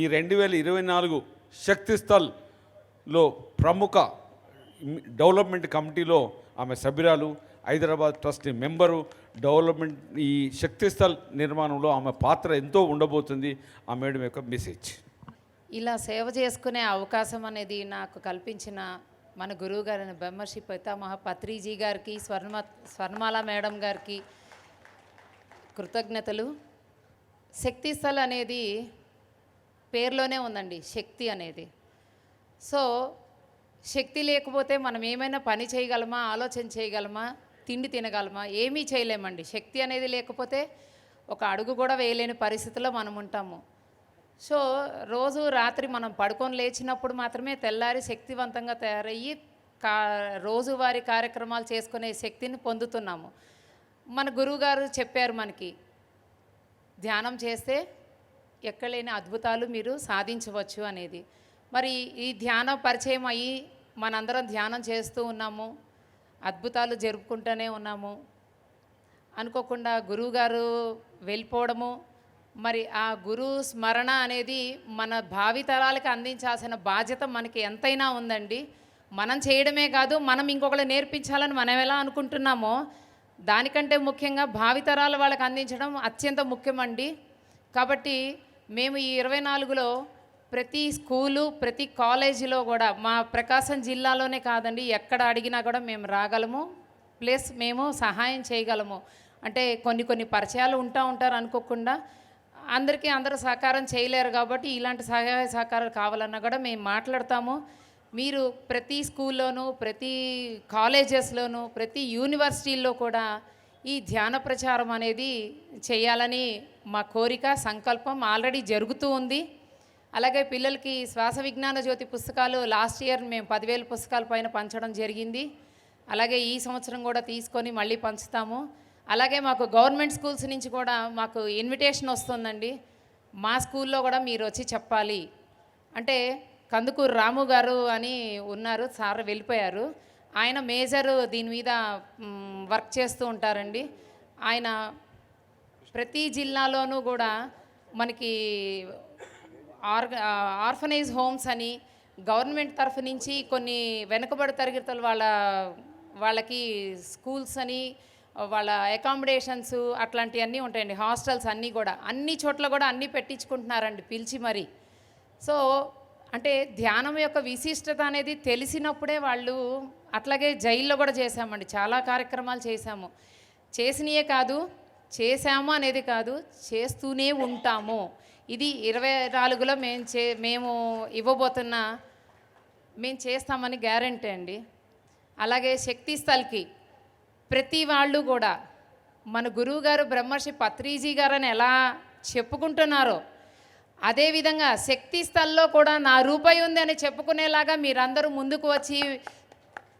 ఈ రెండు వేల ఇరవై నాలుగు శక్తి స్థల్లో ప్రముఖ డెవలప్మెంట్ కమిటీలో ఆమె సభ్యురాలు హైదరాబాద్ ట్రస్ట్ మెంబరు డెవలప్మెంట్ ఈ శక్తిస్థల్ నిర్మాణంలో ఆమె పాత్ర ఎంతో ఉండబోతుంది. ఆ మేడం యొక్క మెసేజ్. ఇలా సేవ చేసుకునే అవకాశం అనేది నాకు కల్పించిన మన గురువు గారైన బ్రహ్మర్షి పితామహ పత్రిజీ గారికి స్వర్ణ స్వర్ణమాల మేడం గారికి కృతజ్ఞతలు. శక్తిస్థల్ అనేది పేరులోనే ఉందండి శక్తి అనేది. సో శక్తి లేకపోతే మనం ఏమైనా పని చేయగలమా ఆలోచన చేయగలమా తిండి తినగలమా ఏమీ చేయలేమండి. శక్తి అనేది లేకపోతే ఒక అడుగు కూడా వేయలేని పరిస్థితిలో మనం ఉంటాము. సో రోజు రాత్రి మనం పడుకొని లేచినప్పుడు మాత్రమే తెల్లారి శక్తివంతంగా తయారయ్యి కా రోజువారీ కార్యక్రమాలు చేసుకునే శక్తిని పొందుతున్నాము. మన గురువుగారు చెప్పారు మనకి ధ్యానం చేస్తే ఎక్కలేని అద్భుతాలు మీరు సాధించవచ్చు అనేది. మరి ఈ ధ్యానం పరిచయం అయ్యి మనందరం ధ్యానం చేస్తూ ఉన్నాము అద్భుతాలు జరుపుకుంటూనే ఉన్నాము. అనుకోకుండా గురువుగారు వెళ్ళిపోవడము మరి ఆ గురు స్మరణ అనేది మన భావితరాలకు అందించాల్సిన బాధ్యత మనకి ఎంతైనా ఉందండి. మనం చేయడమే కాదు మనం ఇంకొకరు నేర్పించాలని మనం ఎలా అనుకుంటున్నామో దానికంటే ముఖ్యంగా భావితరాలు వాళ్ళకి అందించడం అత్యంత ముఖ్యమండి. కాబట్టి మేము ఈ ఇరవై నాలుగులో ప్రతి స్కూలు ప్రతి కాలేజీలో కూడా మా ప్రకాశం జిల్లాలోనే కాదండి ఎక్కడ అడిగినా కూడా మేము రాగలము. ప్లస్ మేము సహాయం చేయగలము. అంటే కొన్ని కొన్ని పరిచయాలు ఉంటా ఉంటారు అనుకోకుండా అందరికీ అందరూ సహకారం చేయలేరు కాబట్టి ఇలాంటి సహాయ సహకారాలు కావాలన్నా కూడా మేము మాట్లాడతాము. మీరు ప్రతి స్కూల్లోనూ ప్రతి కాలేజెస్లోనూ ప్రతి యూనివర్సిటీల్లో కూడా ఈ ధ్యాన ప్రచారం అనేది చేయాలని మా కోరిక సంకల్పం ఆల్రెడీ జరుగుతూ ఉంది. అలాగే పిల్లలకి శ్వాస విజ్ఞాన జ్యోతి పుస్తకాలు లాస్ట్ ఇయర్ మేము పదివేల పుస్తకాల పైన పంచడం జరిగింది. అలాగే ఈ సంవత్సరం కూడా తీసుకొని మళ్ళీ పంచుతాము. అలాగే మాకు గవర్నమెంట్ స్కూల్స్ నుంచి కూడా మాకు ఇన్విటేషన్ వస్తుందండి. మా స్కూల్లో కూడా మీరు వచ్చి చెప్పాలి. అంటే కందుకూరు రాము గారు అని ఉన్నారు సార్ వెళ్ళిపోయారు. ఆయన మేజర్ దీని మీద వర్క్ చేస్తూ ఉంటారండి. ఆయన ప్రతి జిల్లాలోనూ కూడా మనకి ఆర్గ ఆర్ఫనైజ్ హోమ్స్ అని గవర్నమెంట్ తరఫు నుంచి కొన్ని వెనుకబడి తరగతుల వాళ్ళ వాళ్ళకి స్కూల్స్ అని వాళ్ళ అకామిడేషన్స్ అట్లాంటివన్నీ ఉంటాయండి. హాస్టల్స్ అన్నీ కూడా. అన్ని చోట్ల కూడా అన్నీ పెట్టించుకుంటున్నారండి పిలిచి మరి. సో అంటే ధ్యానం యొక్క విశిష్టత అనేది తెలిసినప్పుడే వాళ్ళు అట్లాగే జైల్లో కూడా చేశామండి. చాలా కార్యక్రమాలు చేశాము. చేసినయే కాదు చేశాము అనేది కాదు చేస్తూనే ఉంటాము. ఇది ఇరవై నాలుగులో మేము చే మేము ఇవ్వబోతున్న మేము చేస్తామని గ్యారంటీ అండి. అలాగే శక్తి స్థల్కి ప్రతి వాళ్ళు కూడా మన గురువు గారు బ్రహ్మర్షి పత్రిజీ అని ఎలా చెప్పుకుంటున్నారో అదేవిధంగా శక్తి స్థల్లో కూడా నా రూపాయి ఉంది అని చెప్పుకునేలాగా మీరందరూ ముందుకు వచ్చి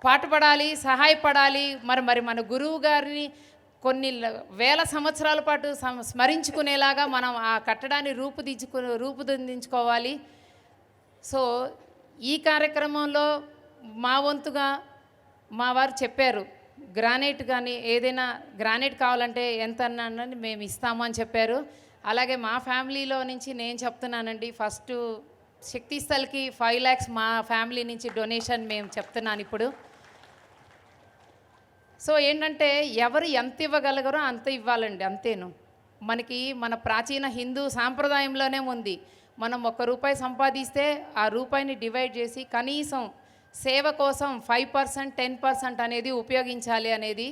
పాటుపడాలి సహాయపడాలి. మరి మరి మన గురువు గారిని కొన్ని వేల సంవత్సరాల పాటు స్మరించుకునేలాగా మనం ఆ కట్టడాన్ని రూపుదిద్దుకు రూపుదిద్దించుకోవాలి. సో ఈ కార్యక్రమంలో మా వంతుగా మా వారు చెప్పారు గ్రానైట్ కానీ ఏదైనా గ్రానైట్ కావాలంటే ఎంత అన్నానని మేము ఇస్తాము అని చెప్పారు. అలాగే మా ఫ్యామిలీలో నుంచి నేను చెప్తున్నానండి ఫస్ట్ శక్తిస్థల్కి ఫైవ్ ల్యాక్స్ మా ఫ్యామిలీ నుంచి డొనేషన్ మేము చెప్తున్నాను ఇప్పుడు. సో ఏంటంటే ఎవరు ఎంత ఇవ్వగలగరో అంత ఇవ్వాలండి అంతేను. మనకి మన ప్రాచీన హిందూ సాంప్రదాయంలోనే ఉంది. మనం ఒక్క రూపాయి సంపాదిస్తే ఆ రూపాయిని డివైడ్ చేసి కనీసం సేవ కోసం ఫైవ్ పర్సెంట్ టెన్ పర్సెంట్ అనేది ఉపయోగించాలి అనేది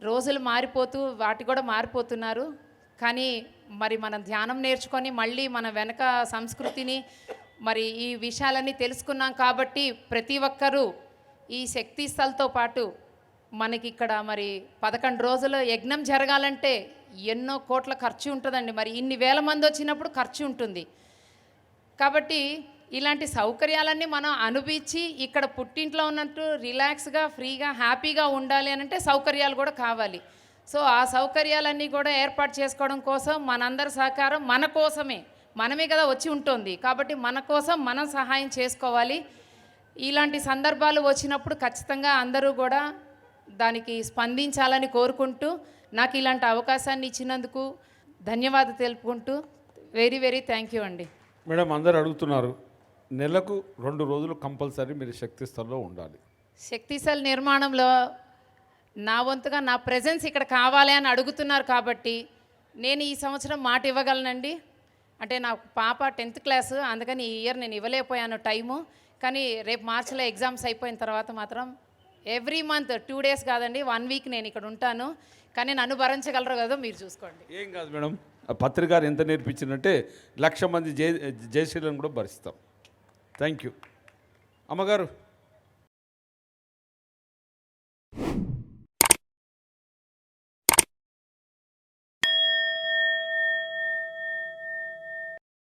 రోజులు మారిపోతూ వాటి కూడా మారిపోతున్నారు. కానీ మరి మనం ధ్యానం నేర్చుకొని మళ్ళీ మన వెనక సంస్కృతిని మరి ఈ విషయాలన్నీ తెలుసుకున్నాం కాబట్టి ప్రతి ఒక్కరూ ఈ శక్తిస్థలతో పాటు మనకి ఇక్కడ మరి పదకొండు రోజులు యజ్ఞం జరగాలంటే ఎన్నో కోట్ల ఖర్చు ఉంటుందండి. మరి ఇన్ని వేల మంది వచ్చినప్పుడు ఖర్చు ఉంటుంది. కాబట్టి ఇలాంటి సౌకర్యాలన్నీ మనం అనుభవించి ఇక్కడ పుట్టింట్లో ఉన్నట్టు రిలాక్స్గా ఫ్రీగా హ్యాపీగా ఉండాలి అని అంటే సౌకర్యాలు కూడా కావాలి. సో ఆ సౌకర్యాలన్నీ కూడా ఏర్పాటు చేసుకోవడం కోసం మనందరి సహకారం మన కోసమే. మనమే కదా వచ్చి ఉంటుంది. కాబట్టి మన కోసం మనం సహాయం చేసుకోవాలి. ఇలాంటి సందర్భాలు వచ్చినప్పుడు ఖచ్చితంగా అందరూ కూడా దానికి స్పందించాలని కోరుకుంటూ నాకు ఇలాంటి అవకాశాన్ని ఇచ్చినందుకు ధన్యవాదాలు తెలుపుకుంటూ వెరీ వెరీ థ్యాంక్ యూ అండి. మేడం అందరు అడుగుతున్నారు నెలకు రెండు రోజులు కంపల్సరీ మీరు శక్తి స్థల్లో ఉండాలి. శక్తిశల్ నిర్మాణంలో నా వంతుగా నా ప్రెజెన్స్ ఇక్కడ కావాలి అని అడుగుతున్నారు కాబట్టి నేను ఈ సంవత్సరం మాట ఇవ్వగలనండి. అంటే నాకు పాప టెన్త్ క్లాస్ అందుకని ఈ ఇయర్ నేను ఇవ్వలేకపోయాను టైము. కానీ రేపు మార్చిలో ఎగ్జామ్స్ అయిపోయిన తర్వాత మాత్రం ఎవ్రీ మంత్ టూ డేస్ కాదండి వన్ వీక్ నేను ఇక్కడ ఉంటాను. కానీ నన్ను భరించగలరు కదా మీరు చూసుకోండి. ఏం కాదు మేడం ఆ పత్రికారు ఎంత నేర్పించిందంటే లక్ష మంది జై జయశీలను కూడా భరిస్తాం. థ్యాంక్ యూ అమ్మగారు